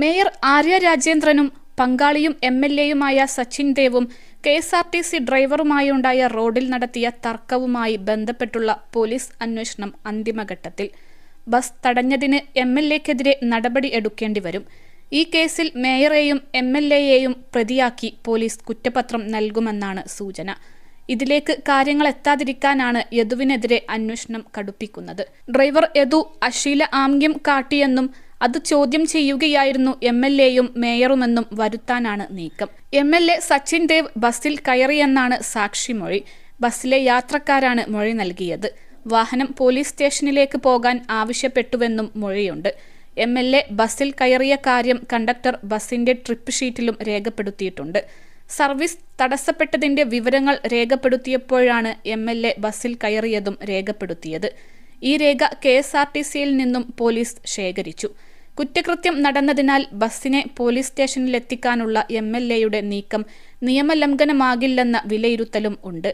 Mayor Arya രാജേന്ദ്രനും പങ്കാളിയും M L എയുമായ Sachin ദേവും K S R T C ഡ്രൈവറുമായുണ്ടായ റോഡിൽ നടത്തിയ തർക്കവുമായി ബന്ധപ്പെട്ടുള്ള പോലീസ് അന്വേഷണം അന്തിമഘട്ടത്തിൽ. ബസ് തടഞ്ഞതിന് എം എൽ എക്കെതിരെ നടപടി എടുക്കേണ്ടി വരും ഈ കേസിൽ മേയറെയും എം എൽ എയെയും പ്രതിയാക്കി പോലീസ് കുറ്റപത്രം നൽകുമെന്നാണ് സൂചന. ഇതിലേക്ക് കാര്യങ്ങൾ എത്താതിരിക്കാനാണ് യദുവിനെതിരെ അന്വേഷണം കടുപ്പിക്കുന്നത്. ഡ്രൈവർ യദു അശ്ലീല ആംഗ്യം കാട്ടിയെന്നും അത് ചോദ്യം ചെയ്യുകയായിരുന്നു എം എൽ എയും മേയറുമെന്നും വരുത്താനാണ് നീക്കം. M L A Sachin Dev ബസ്സിൽ കയറിയെന്നാണ് സാക്ഷി മൊഴി ബസ്സിലെ യാത്രക്കാരാണ് മൊഴി നൽകിയത്. വാഹനം പോലീസ് സ്റ്റേഷനിലേക്ക് പോകാൻ ആവശ്യപ്പെട്ടുവെന്നും മൊഴിയുണ്ട്. എം എൽ എ ബസ്സിൽ കയറിയ കാര്യം കണ്ടക്ടർ ബസ്സിന്റെ ട്രിപ്പ് ഷീറ്റിലും രേഖപ്പെടുത്തിയിട്ടുണ്ട്. സർവീസ് തടസ്സപ്പെട്ടതിന്റെ വിവരങ്ങൾ രേഖപ്പെടുത്തിയപ്പോഴാണ് എം എൽ എ ബസ്സിൽ കയറിയതും രേഖപ്പെടുത്തിയത്. ഈ രേഖ കെ എസ് ആർ ടി സിയിൽ നിന്നും പോലീസ് ശേഖരിച്ചു. കുറ്റകൃത്യം നടന്നതിനാൽ ബസ്സിനെ പോലീസ് സ്റ്റേഷനിലെത്തിക്കാനുള്ള എം എൽ എയുടെ നീക്കം നിയമലംഘനമാകില്ലെന്ന വിലയിരുത്തലും ഉണ്ട്.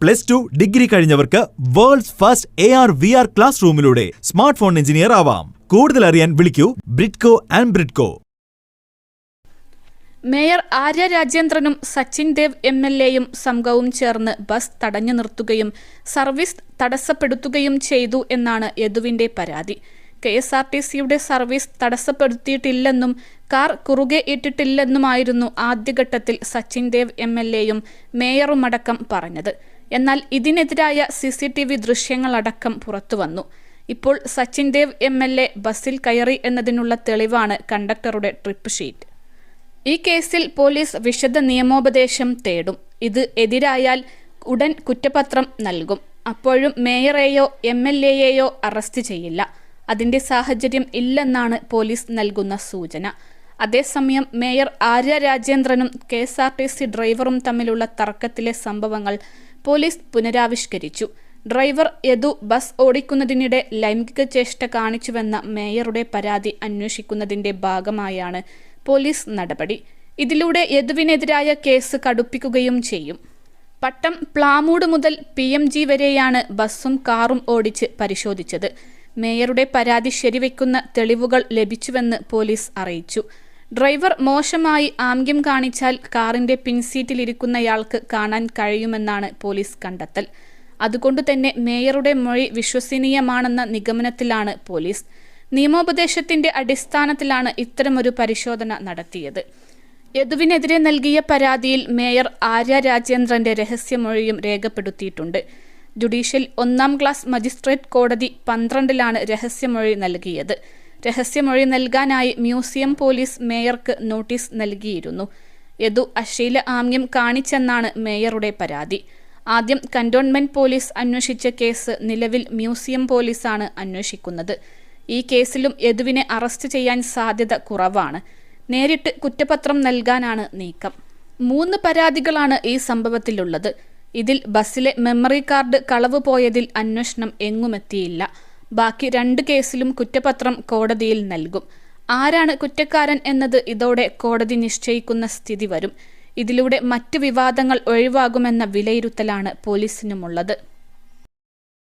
Plus two degree കഴിഞ്ഞവർക്ക് world's first A R V R class റൂമിലൂടെ smart phone engineer ആവാം. കൂടുതൽ അറിയാൻ വിളിക്കൂ Bridco and Bridco. Mayor Arya രാജേന്ദ്രനും Sachin Dev M L എയും സംഘവും ചേർന്ന് ബസ് തടഞ്ഞു നിർത്തുകയും സർവീസ് തടസ്സപ്പെടുത്തുകയും ചെയ്തു എന്നാണ് യദുവിന്റെ പരാതി. കെ എസ് ആർ ടി സിയുടെ സർവീസ് തടസ്സപ്പെടുത്തിയിട്ടില്ലെന്നും കാർ കുറുകെ ഇട്ടിട്ടില്ലെന്നുമായിരുന്നു ആദ്യഘട്ടത്തിൽ സച്ചിൻ ദേവ് എം എൽ എയും മേയറുമടക്കം പറഞ്ഞത്. എന്നാൽ ഇതിനെതിരായ സി സി ടി വി ദൃശ്യങ്ങളടക്കം പുറത്തുവന്നു. ഇപ്പോൾ Sachin Dev M L A ബസ്സിൽ കയറി എന്നതിനുള്ള തെളിവാണ് കണ്ടക്ടറുടെ ട്രിപ്പ് ഷീറ്റ്. ഈ കേസിൽ പോലീസ് വിശദ നിയമോപദേശം തേടും. ഇത് എതിരായാൽ ഉടൻ കുറ്റപത്രം നൽകും. അപ്പോഴും മേയറേയോ എം എൽ എയെയോ അറസ്റ്റ് ചെയ്യില്ല. അതിന്റെ സാഹചര്യം ഇല്ലെന്നാണ് പോലീസ് നൽകുന്ന സൂചന. അതേസമയം mayor Arya രാജേന്ദ്രനും K S R T C ഡ്രൈവറും തമ്മിലുള്ള തർക്കത്തിലെ സംഭവങ്ങൾ പോലീസ് പുനരാവിഷ്കരിച്ചു. ഡ്രൈവർ യദു ബസ് ഓടിക്കുന്നതിനിടെ ലൈംഗിക ചേഷ്ട കാണിച്ചുവെന്ന മേയറുടെ പരാതി അന്വേഷിക്കുന്നതിന്റെ ഭാഗമായാണ് പോലീസ് നടപടി. ഇതിലൂടെ യദുവിനെതിരായ കേസ് കടുപ്പിക്കുകയും ചെയ്യും. പട്ടം പ്ലാമൂട് മുതൽ പി വരെയാണ് ബസ്സും കാറും ഓടിച്ച് പരിശോധിച്ചത്. മേയറുടെ പരാതി ശരിവെക്കുന്ന തെളിവുകൾ ലഭിച്ചുവെന്ന് പോലീസ് അറിയിച്ചു. ഡ്രൈവർ മോശമായി ആംഗ്യം കാണിച്ചാൽ കാറിന്റെ പിൻസീറ്റിലിരിക്കുന്നയാൾക്ക് കാണാൻ കഴിയുമെന്നാണ് പോലീസ് കണ്ടെത്തൽ. അതുകൊണ്ടുതന്നെ മേയറുടെ മൊഴി വിശ്വസനീയമാണെന്ന നിഗമനത്തിലാണ് പോലീസ്. നിയമോപദേശത്തിന്റെ അടിസ്ഥാനത്തിലാണ് ഇത്തരമൊരു പരിശോധന നടത്തിയത്. യദുവിനെതിരെ നൽകിയ പരാതിയിൽ മേയർ ആര്യ രാജേന്ദ്രന്റെ രഹസ്യമൊഴിയും രേഖപ്പെടുത്തിയിട്ടുണ്ട്. ജുഡീഷ്യൽ ഒന്നാം ക്ലാസ് മജിസ്ട്രേറ്റ് കോടതി പന്ത്രണ്ടിലാണ് രഹസ്യമൊഴി നൽകിയത്. രഹസ്യമൊഴി നൽകാനായി മ്യൂസിയം പോലീസ് മേയർക്ക് നോട്ടീസ് നൽകിയിരുന്നു. യദു അശ്ലീല ആംഗ്യം കാണിച്ചെന്നാണ് മേയറുടെ പരാതി. ആദ്യം കന്റോൺമെന്റ് പോലീസ് അന്വേഷിച്ച കേസ് നിലവിൽ മ്യൂസിയം പോലീസാണ് അന്വേഷിക്കുന്നത്. ഈ കേസിലും യദുവിനെ അറസ്റ്റ് ചെയ്യാൻ സാധ്യത കുറവാണ്. നേരിട്ട് കുറ്റപത്രം നൽകാനാണ് നീക്കം. മൂന്ന് പരാതികളാണ് ഈ സംഭവത്തിലുള്ളത്. ഇതിൽ ബസ്സിലെ മെമ്മറി കാർഡ് കളവ് പോയതിൽ അന്വേഷണം എങ്ങുമെത്തിയില്ല. ബാക്കി രണ്ട് കേസിലും കുറ്റപത്രം കോടതിയിൽ നൽകും. ആരാണ് കുറ്റക്കാരൻ എന്നത് ഇതോടെ കോടതി നിശ്ചയിക്കുന്ന സ്ഥിതി വരും. ഇതിലൂടെ മറ്റു വിവാദങ്ങൾ ഒഴിവാകുമെന്ന വിലയിരുത്തലാണ് പോലീസിനുമുള്ളത്.